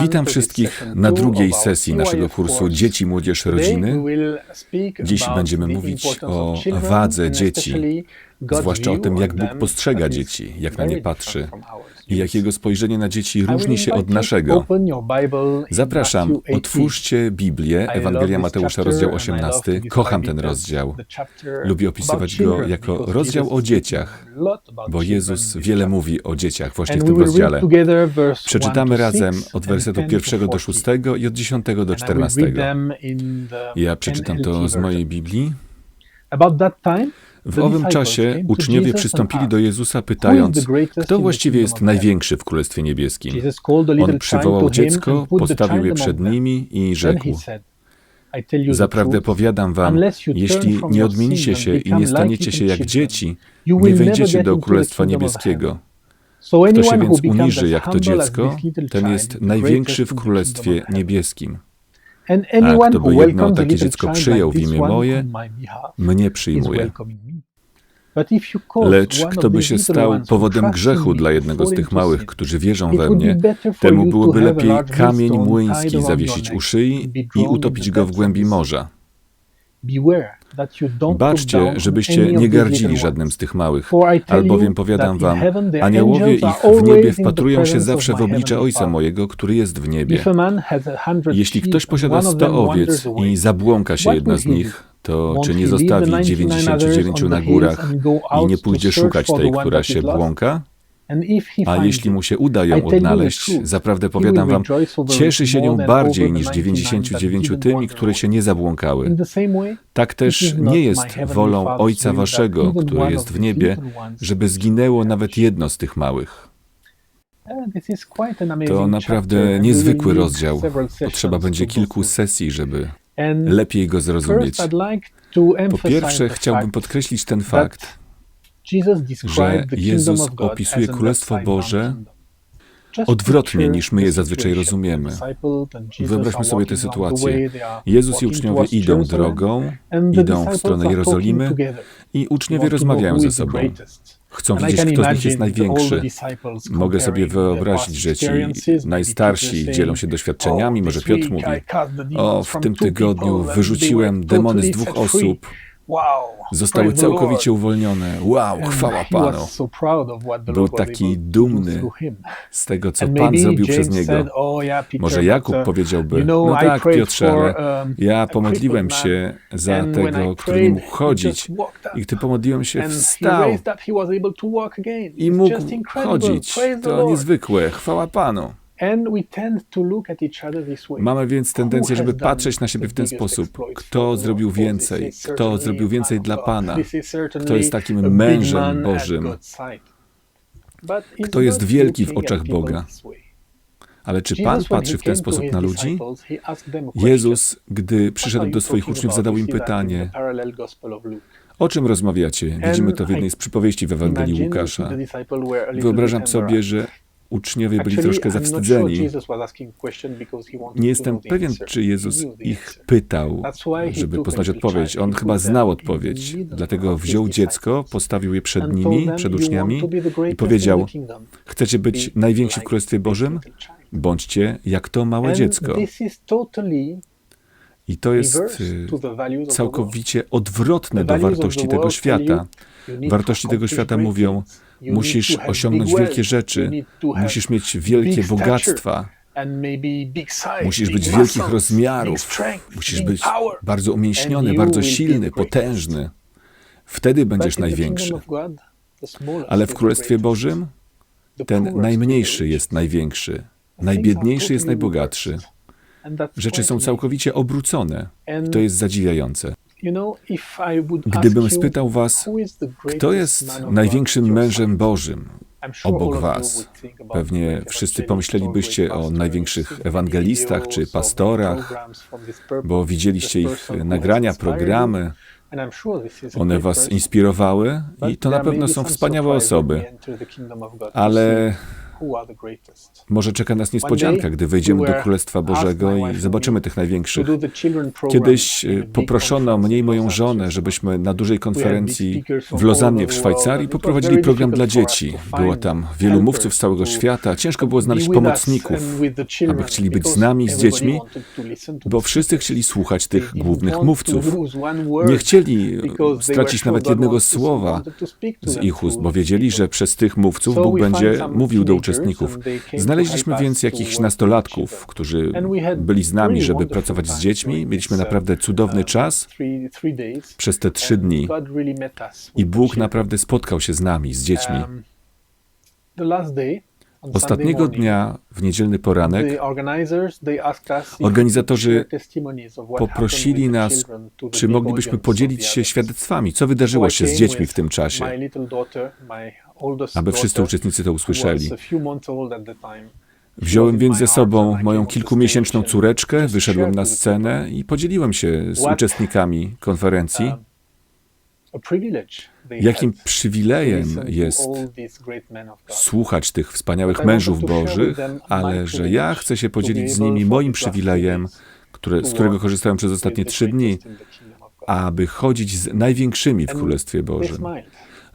Witam wszystkich na drugiej sesji naszego kursu Dzieci, Młodzież, Rodziny. Dziś będziemy mówić o wadze dzieci, zwłaszcza o tym, jak Bóg postrzega dzieci, jak na nie patrzy i jak Jego spojrzenie na dzieci różni się od naszego. Zapraszam, otwórzcie Biblię, Ewangelia Mateusza, rozdział 18. Kocham ten rozdział. Lubię opisywać go jako rozdział o dzieciach, bo Jezus wiele mówi o dzieciach właśnie w tym rozdziale. Przeczytamy razem od wersetu pierwszego do szóstego i od dziesiątego do czternastego. Ja przeczytam to z mojej Biblii. W owym czasie uczniowie przystąpili do Jezusa pytając, kto właściwie jest największy w Królestwie Niebieskim. On przywołał dziecko, postawił je przed nimi i rzekł, Zaprawdę powiadam wam, jeśli nie odmienicie się i nie staniecie się jak dzieci, nie wejdziecie do Królestwa Niebieskiego. Kto się więc uniży jak to dziecko, ten jest największy w Królestwie Niebieskim. A kto by jedno takie dziecko przyjął w imię moje, mnie przyjmuje. Lecz kto by się stał powodem grzechu dla jednego z tych małych, którzy wierzą we mnie, temu byłoby lepiej kamień młyński zawiesić u szyi i utopić go w głębi morza. Baczcie, żebyście nie gardzili żadnym z tych małych, albowiem powiadam wam, aniołowie ich w niebie wpatrują się zawsze w oblicze Ojca mojego, który jest w niebie. Jeśli ktoś posiada sto owiec i zabłąka się jedna z nich, to czy nie zostawi 99 na górach i nie pójdzie szukać tej, która się błąka? A jeśli mu się uda ją odnaleźć, zaprawdę powiadam wam, cieszy się nią bardziej niż 99 tymi, które się nie zabłąkały. Tak też nie jest wolą Ojca Waszego, który jest w niebie, żeby zginęło nawet jedno z tych małych. To naprawdę niezwykły rozdział. Potrzeba będzie kilku sesji, żeby lepiej go zrozumieć. Po pierwsze, chciałbym podkreślić ten fakt, że Jezus opisuje Królestwo Boże odwrotnie niż my je zazwyczaj rozumiemy. Wyobraźmy sobie tę sytuację. Jezus i uczniowie idą drogą, idą w stronę Jerozolimy i uczniowie rozmawiają ze sobą. Chcą widzieć, kto z nich jest największy. Mogę sobie wyobrazić, że ci najstarsi dzielą się doświadczeniami. Może Piotr mówi: O, w tym tygodniu wyrzuciłem demony z dwóch osób. Zostały całkowicie uwolnione. Wow, chwała Panu. Był taki dumny z tego, co Pan zrobił przez niego. Może Jakub powiedziałby, no tak, Piotrze, ale ja pomodliłem się za tego, który nie mógł chodzić i gdy pomodliłem się, wstał i mógł chodzić. To niezwykłe. Chwała Panu. Mamy więc tendencję, żeby patrzeć na siebie w ten sposób. Kto zrobił więcej? Kto zrobił więcej dla Pana? Kto jest takim mężem Bożym? Kto jest wielki w oczach Boga? Ale czy Pan patrzy w ten sposób na ludzi? Jezus, gdy przyszedł do swoich uczniów, zadał im pytanie: O czym rozmawiacie? Widzimy to w jednej z przypowieści w Ewangelii Łukasza. Wyobrażam sobie, że uczniowie byli troszkę zawstydzeni. Nie jestem pewien, czy Jezus ich pytał, żeby poznać odpowiedź. On chyba znał odpowiedź, dlatego wziął dziecko, postawił je przed nimi, przed uczniami i powiedział: Chcecie być najwięksi w Królestwie Bożym? Bądźcie jak to małe dziecko. I to jest y, całkowicie odwrotne do wartości tego świata. Wartości tego świata mówią, musisz osiągnąć wielkie rzeczy, musisz mieć wielkie bogactwa, musisz być wielkich rozmiarów, musisz być bardzo umięśniony, bardzo silny, potężny. Wtedy będziesz największy. Ale w Królestwie Bożym ten najmniejszy jest największy, najbiedniejszy jest najbogatszy. Rzeczy są całkowicie obrócone. To jest zadziwiające. Gdybym spytał Was, kto jest największym mężem Bożym obok Was, pewnie wszyscy pomyślelibyście o największych ewangelistach czy pastorach, bo widzieliście ich nagrania, programy. One Was inspirowały i to na pewno są wspaniałe osoby. Ale Może czeka nas niespodzianka, gdy wejdziemy do Królestwa Bożego i zobaczymy tych największych. Kiedyś e, poproszono mnie i moją żonę, żebyśmy na dużej konferencji w Lozannie w Szwajcarii poprowadzili program dla dzieci. Było tam wielu mówców z całego świata. Ciężko było znaleźć pomocników, aby chcieli być z nami, z dziećmi, bo wszyscy chcieli słuchać tych głównych mówców. Nie chcieli stracić nawet jednego słowa z ich ust, bo wiedzieli, że przez tych mówców Bóg będzie mówił do uczestników. Znaleźliśmy więc jakichś nastolatków, którzy byli z nami, żeby pracować z dziećmi. Mieliśmy naprawdę cudowny czas przez te trzy dni i Bóg naprawdę spotkał się z nami, z dziećmi. Ostatniego dnia, w niedzielny poranek, organizatorzy poprosili nas, czy moglibyśmy podzielić się świadectwami, co wydarzyło się z dziećmi w tym czasie, aby wszyscy uczestnicy to usłyszeli. Wziąłem więc ze sobą moją kilkumiesięczną córeczkę, wyszedłem na scenę i podzieliłem się z uczestnikami konferencji Jakim przywilejem jest słuchać tych wspaniałych mężów Bożych, ale że ja chcę się podzielić z nimi moim przywilejem, które, z którego korzystałem przez ostatnie trzy dni, aby chodzić z największymi w Królestwie Bożym.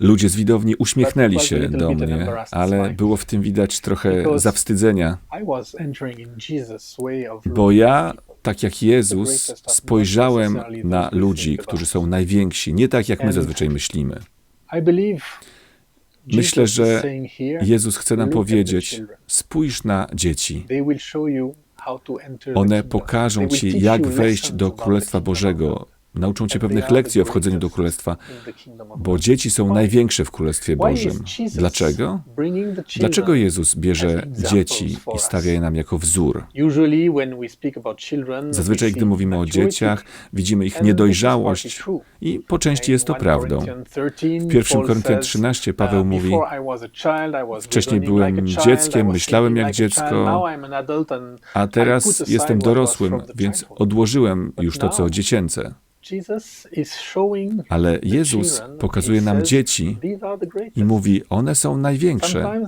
Ludzie z widowni uśmiechnęli się do mnie, ale było w tym widać trochę zawstydzenia, bo ja tak jak Jezus, spojrzałem na ludzi, którzy są najwięksi, nie tak jak my zazwyczaj myślimy. Myślę, że Jezus chce nam powiedzieć: spójrz na dzieci. One pokażą ci, jak wejść do Królestwa Bożego, Nauczą cię pewnych lekcji o wchodzeniu do Królestwa, bo dzieci są największe w Królestwie Bożym. Dlaczego? Dlaczego Jezus bierze dzieci i stawia je nam jako wzór? Zazwyczaj, gdy mówimy o dzieciach, widzimy ich niedojrzałość i po części jest to prawdą. W 1 Koryntian 13 Paweł mówi, wcześniej byłem dzieckiem, myślałem jak dziecko, a teraz jestem dorosłym, więc odłożyłem już to, co dziecięce. Ale Jezus pokazuje nam dzieci i mówi, one są największe.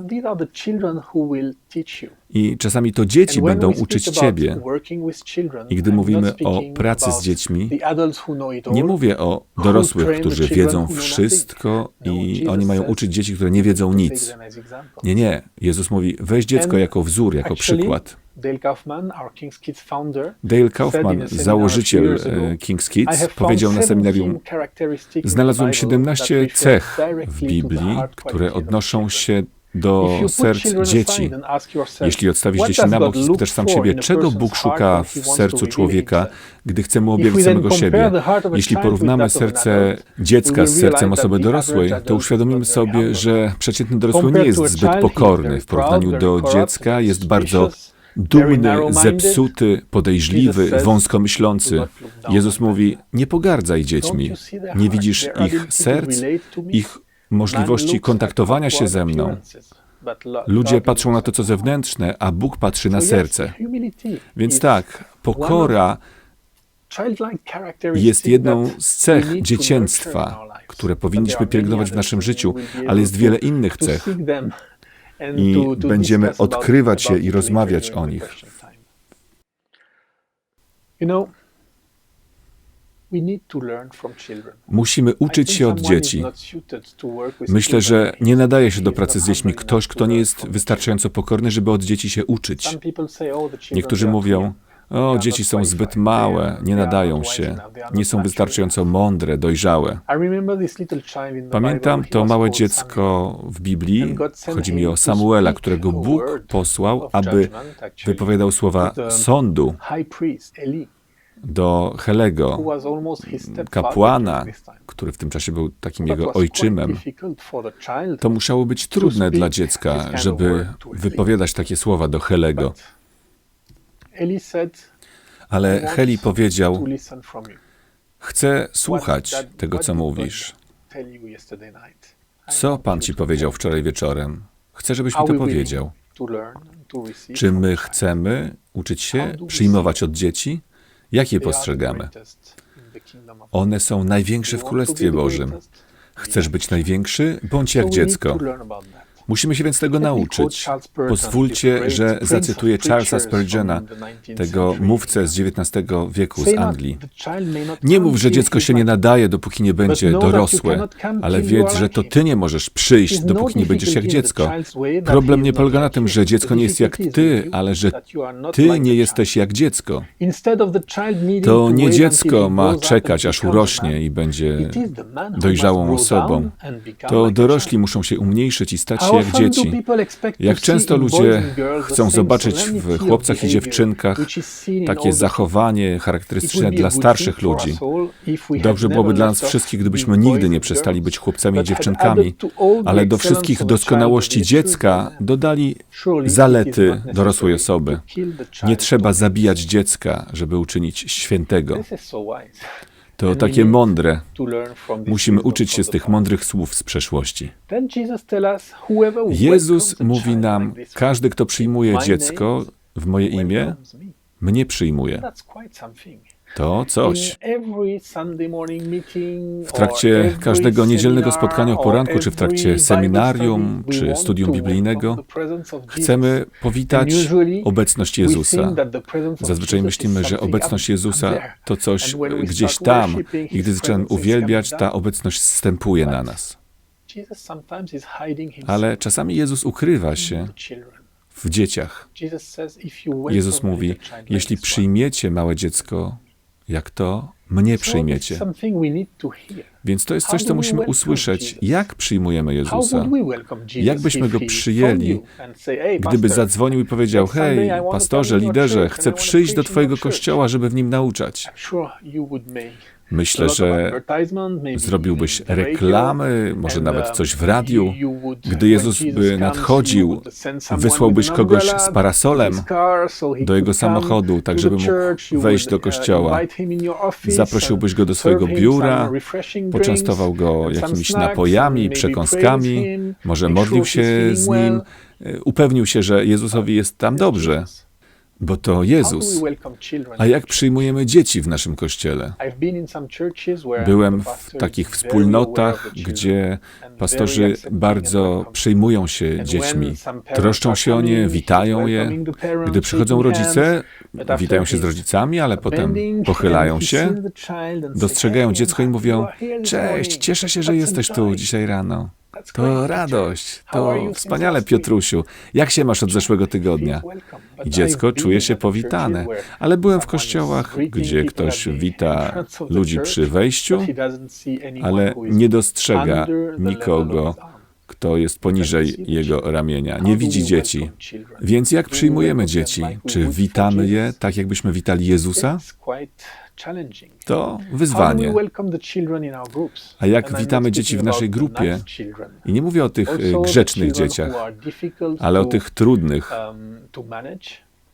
I czasami to dzieci będą uczyć Ciebie. I gdy mówimy o pracy z dziećmi, nie mówię o dorosłych, którzy wiedzą wszystko i oni mają uczyć dzieci, które nie wiedzą nic. Nie, nie. Jezus mówi, weź dziecko jako wzór, jako przykład. Dale Kaufman, założyciel King's Kids, powiedział na seminarium: Znalazłem 17 cech w Biblii, które odnoszą się do serc dzieci. Jeśli odstawisz dzieci na bok i spytasz sam siebie, czego Bóg szuka w sercu człowieka, gdy chce mu objawić samego siebie. Jeśli porównamy serce dziecka z sercem osoby dorosłej, to uświadomimy sobie, że przeciętny dorosły nie jest zbyt pokorny. W porównaniu do dziecka jest bardzo dumny, zepsuty, podejrzliwy, wąsko myślący. Jezus mówi: Nie pogardzaj dziećmi. Nie widzisz ich serc, ich możliwości kontaktowania się ze mną. Ludzie patrzą na to, co zewnętrzne, a Bóg patrzy na serce. Więc tak, pokora jest jedną z cech dziecięctwa, które powinniśmy pielęgnować w naszym życiu, ale jest wiele innych cech i będziemy odkrywać je i rozmawiać o nich. Musimy uczyć się od dzieci. Myślę, że nie nadaje się do pracy z dziećmi ktoś, kto nie jest wystarczająco pokorny, żeby od dzieci się uczyć. Oh, Niektórzy mówią, o, dzieci są zbyt małe, nie nadają się, nie są wystarczająco mądre, dojrzałe. Pamiętam to małe dziecko w Biblii, chodzi mi o Samuela, którego Bóg posłał, aby wypowiadał słowa sądu do Helego, kapłana, który w tym czasie był takim jego ojczymem. To musiało być trudne dla dziecka, żeby wypowiadać takie słowa do Helego. Ale Heli powiedział: Chcę słuchać tego, co mówisz. Co Pan ci powiedział wczoraj wieczorem? Chcę, żebyś mi to powiedział. Czy my chcemy uczyć się, przyjmować od dzieci? Jak je postrzegamy? One są największe w Królestwie Bożym. Chcesz być największy? Bądź jak dziecko. Musimy się więc tego nauczyć. Pozwólcie, że zacytuję Charlesa Spurgeona, tego mówcę z XIX wieku z Anglii. Nie mów, że dziecko się nie nadaje, dopóki nie będzie dorosłe, ale wiedz, że to ty nie możesz przyjść, dopóki nie będziesz jak dziecko. Problem nie polega na tym, że dziecko nie jest jak ty, ale że ty nie jesteś jak dziecko. To nie dziecko ma czekać, aż urośnie i będzie dojrzałą osobą. To dorośli muszą się umniejszyć i stać się jak dzieci. Jak często ludzie chcą zobaczyć w chłopcach i dziewczynkach takie zachowanie charakterystyczne dla starszych ludzi. Dobrze byłoby dla nas wszystkich, gdybyśmy nigdy nie przestali być chłopcami i dziewczynkami, ale do wszystkich doskonałości dziecka dodali zalety dorosłej osoby. Nie trzeba zabijać dziecka, żeby uczynić świętego. To takie mądre. Musimy uczyć się z tych mądrych słów z przeszłości. Jezus mówi nam: każdy, kto przyjmuje dziecko w moje imię, mnie przyjmuje. To coś. W trakcie każdego niedzielnego spotkania o poranku, czy w trakcie seminarium, czy studium biblijnego, chcemy powitać obecność Jezusa. Zazwyczaj myślimy, że obecność Jezusa to coś gdzieś tam, i gdy zaczynamy uwielbiać, ta obecność zstępuje na nas. Ale czasami Jezus ukrywa się w dzieciach. Jezus mówi: Jeśli przyjmiecie małe dziecko, jak to mnie przyjmiecie. Więc to jest coś, co musimy usłyszeć. Jak przyjmujemy Jezusa? Jak byśmy go przyjęli, gdyby zadzwonił i powiedział: Hej, pastorze, liderze, chcę przyjść do Twojego kościoła, żeby w nim nauczać? Myślę, że zrobiłbyś reklamy, może nawet coś w radiu. Gdy Jezus by nadchodził, wysłałbyś kogoś z parasolem do jego samochodu, tak żeby mógł wejść do kościoła. Zaprosiłbyś go do swojego biura, poczęstował go jakimiś napojami, przekąskami, może modlił się z nim, upewnił się, że Jezusowi jest tam dobrze bo to Jezus. A jak przyjmujemy dzieci w naszym kościele? Byłem w takich wspólnotach, gdzie pastorzy bardzo przejmują się dziećmi, troszczą się o nie, witają je. Gdy przychodzą rodzice, witają się z rodzicami, ale potem pochylają się, dostrzegają dziecko i mówią: Cześć, cieszę się, że jesteś tu dzisiaj rano. To radość, to wspaniale, Piotrusiu. Jak się masz od zeszłego tygodnia? I dziecko czuje się powitane. Ale byłem w kościołach, gdzie ktoś wita ludzi przy wejściu, ale nie dostrzega nikogo, kto jest poniżej jego ramienia. Nie widzi dzieci. Więc jak przyjmujemy dzieci? Czy witamy je tak, jakbyśmy witali Jezusa? To wyzwanie. A jak witamy dzieci w naszej grupie? I nie mówię o tych y, grzecznych dzieciach, ale o tych trudnych, um,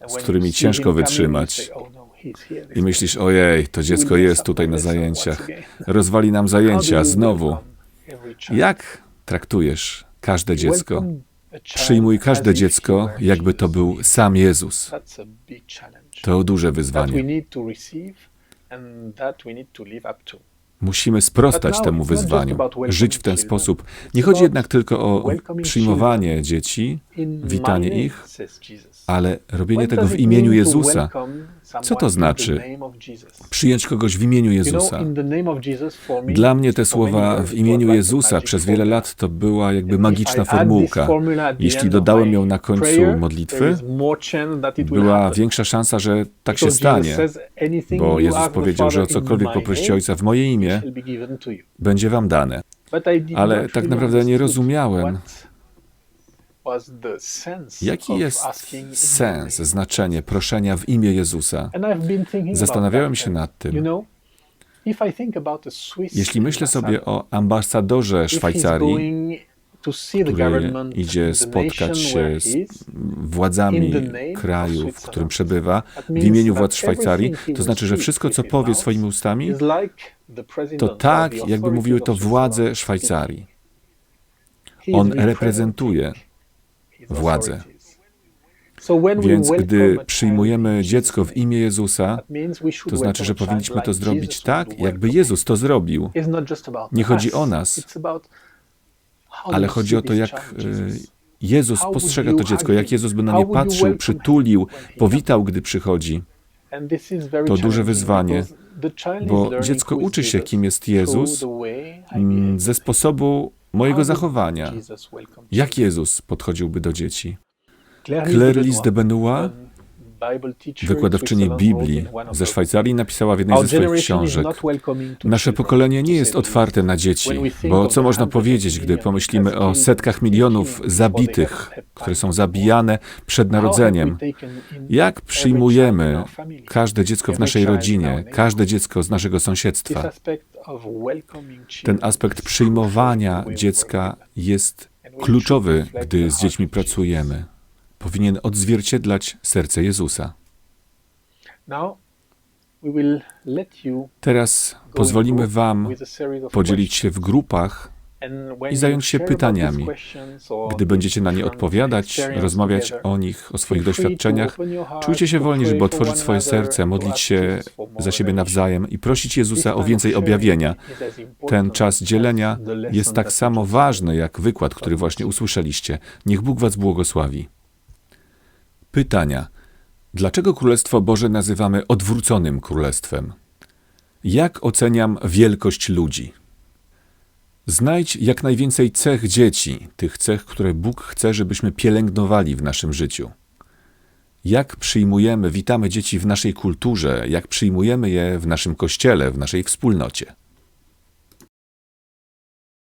z którymi ciężko wytrzymać. Oh, no, I myślisz, ojej, to dziecko jest tutaj na zajęciach. Rozwali nam zajęcia znowu. Jak traktujesz każde dziecko? Przyjmuj każde dziecko, jakby to był sam Jezus. To duże wyzwanie. Musimy sprostać temu wyzwaniu, żyć w ten sposób. Nie chodzi jednak tylko o przyjmowanie dzieci, witanie ich, ale robienie tego w imieniu Jezusa. Co to znaczy przyjąć kogoś w imieniu Jezusa? Dla mnie te słowa w imieniu Jezusa przez wiele lat to była jakby magiczna formułka. Jeśli dodałem ją na końcu modlitwy, była większa szansa, że tak się stanie, bo Jezus powiedział, że o cokolwiek poprosicie Ojca w moje imię, będzie wam dane. Ale tak naprawdę nie rozumiałem, Jaki jest sens, znaczenie proszenia w imię Jezusa? Zastanawiałem się nad tym. Jeśli myślę sobie o ambasadorze Szwajcarii, który idzie spotkać się z władzami kraju, w którym przebywa, w imieniu władz Szwajcarii, to znaczy, że wszystko, co powie swoimi ustami, to tak, jakby mówiły to władze Szwajcarii. On reprezentuje władzę. Więc gdy przyjmujemy dziecko w imię Jezusa, to znaczy, że powinniśmy to zrobić tak, jakby Jezus to zrobił. Nie chodzi o nas, ale chodzi o to, jak, Jezus postrzega to dziecko, jak Jezus by na nie patrzył, przytulił, powitał, gdy przychodzi. To duże wyzwanie, bo dziecko uczy się, kim jest Jezus mm, ze sposobu mojego zachowania. Jak Jezus podchodziłby do dzieci? Claire Lise de Benoit Wykładowczyni Biblii ze Szwajcarii napisała w jednej ze swoich książek: Nasze pokolenie nie jest otwarte na dzieci, bo co można powiedzieć, gdy pomyślimy o setkach milionów zabitych, które są zabijane przed narodzeniem? Jak przyjmujemy każde dziecko w naszej rodzinie, każde dziecko z naszego sąsiedztwa? Ten aspekt przyjmowania dziecka jest kluczowy, gdy z dziećmi pracujemy powinien odzwierciedlać serce Jezusa. Teraz pozwolimy Wam podzielić się w grupach i zająć się pytaniami. Gdy będziecie na nie odpowiadać, rozmawiać o nich, o swoich doświadczeniach, czujcie się wolni, żeby otworzyć swoje serce, modlić się za siebie nawzajem i prosić Jezusa o więcej objawienia. Ten czas dzielenia jest tak samo ważny jak wykład, który właśnie usłyszeliście. Niech Bóg Was błogosławi. Pytania. Dlaczego Królestwo Boże nazywamy odwróconym królestwem? Jak oceniam wielkość ludzi? Znajdź jak najwięcej cech dzieci, tych cech, które Bóg chce, żebyśmy pielęgnowali w naszym życiu. Jak przyjmujemy, witamy dzieci w naszej kulturze, jak przyjmujemy je w naszym kościele, w naszej wspólnocie.